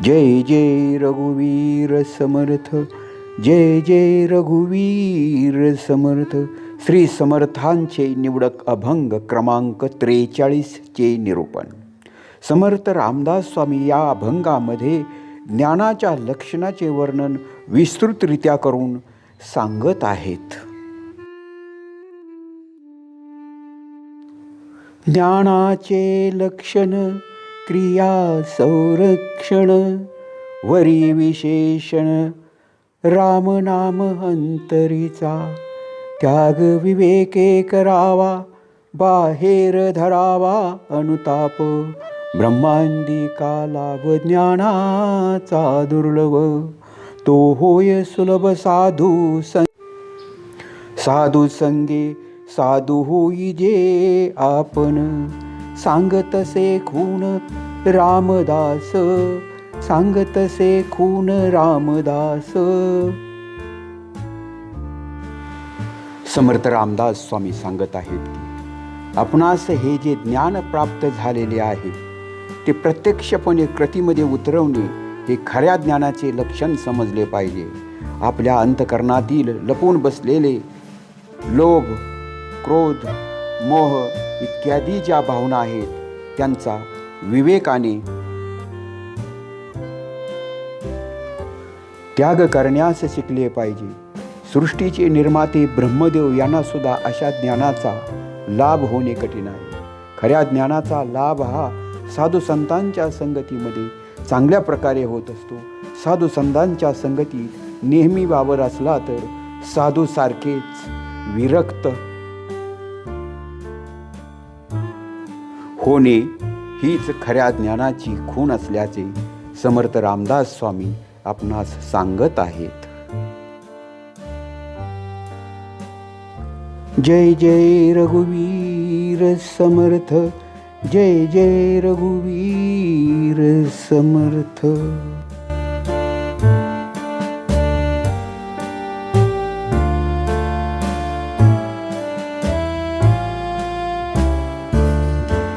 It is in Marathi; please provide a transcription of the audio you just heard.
जय जय रघुवीर समर्थ जय जय रघुवीर समर्थ. श्री समर्थांचे निवडक अभंग क्रमांक त्रेचाळीसचे निरूपण. समर्थ रामदास स्वामी या अभंगामध्ये ज्ञानाच्या लक्षणाचे वर्णन विस्तृतरित्या करून सांगत आहेत. ज्ञानाचे लक्षण क्रिया संरक्षण वरी विशेषण रामनाम अंतरीचा त्याग विवेके करावा बाहेर धरावा अनुताप ब्रह्मांदिका लाभ ज्ञानाचा दुर्लभ तो होय सुलभ साधू सं साधू संगे साधू होई जे आपण. सांगतसे खून रामदास सांगतसे खून रामदास. समर्थ रामदास स्वामी सांगत आहेत की आपणास हे जे ज्ञान प्राप्त झालेले आहे ते प्रत्यक्षपणे कृतीमध्ये उतरवणे हे खऱ्या ज्ञानाचे लक्षण समजले पाहिजे. आपल्या अंतकरणातील लपून बसलेले लोभ क्रोध मोह इत्यादी ज्या भावना आहेत त्यांचा विवेकाने त्याग करण्यास शिकले पाहिजे. सृष्टीचे निर्माते ब्रह्मदेव यांना सुद्धा अशा ज्ञानाचा लाभ होणे कठीण आहे. खऱ्या ज्ञानाचा लाभ हा साधू संतांच्या संगतीमध्ये चांगल्या प्रकारे होत असतो. साधू संतांच्या संगतीत नेहमी वावर असला तर साधू सारखेच विरक्त होणे हीच खऱ्या ज्ञानाची खूण असल्याचे समर्थ रामदास स्वामी आपणास सांगत आहेत. जय जय रघुवीर समर्थ जय जय रघुवीर समर्थ.